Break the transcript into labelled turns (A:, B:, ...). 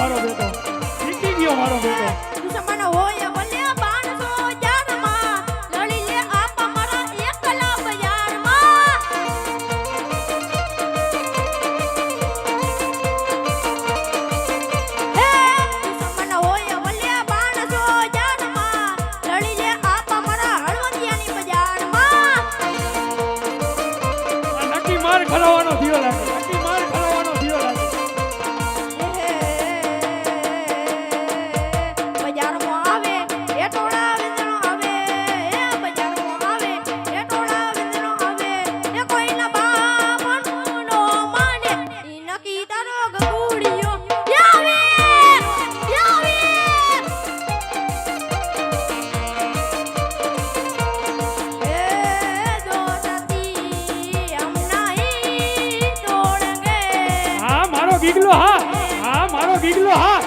A: મારો બેટો. શીખી ગયો મારો બેટો.
B: દુશ્મન હોય હોય
A: ખરાવાનો થયો લાગે. ગીગલો હા. હા મારો ગીગલો હા.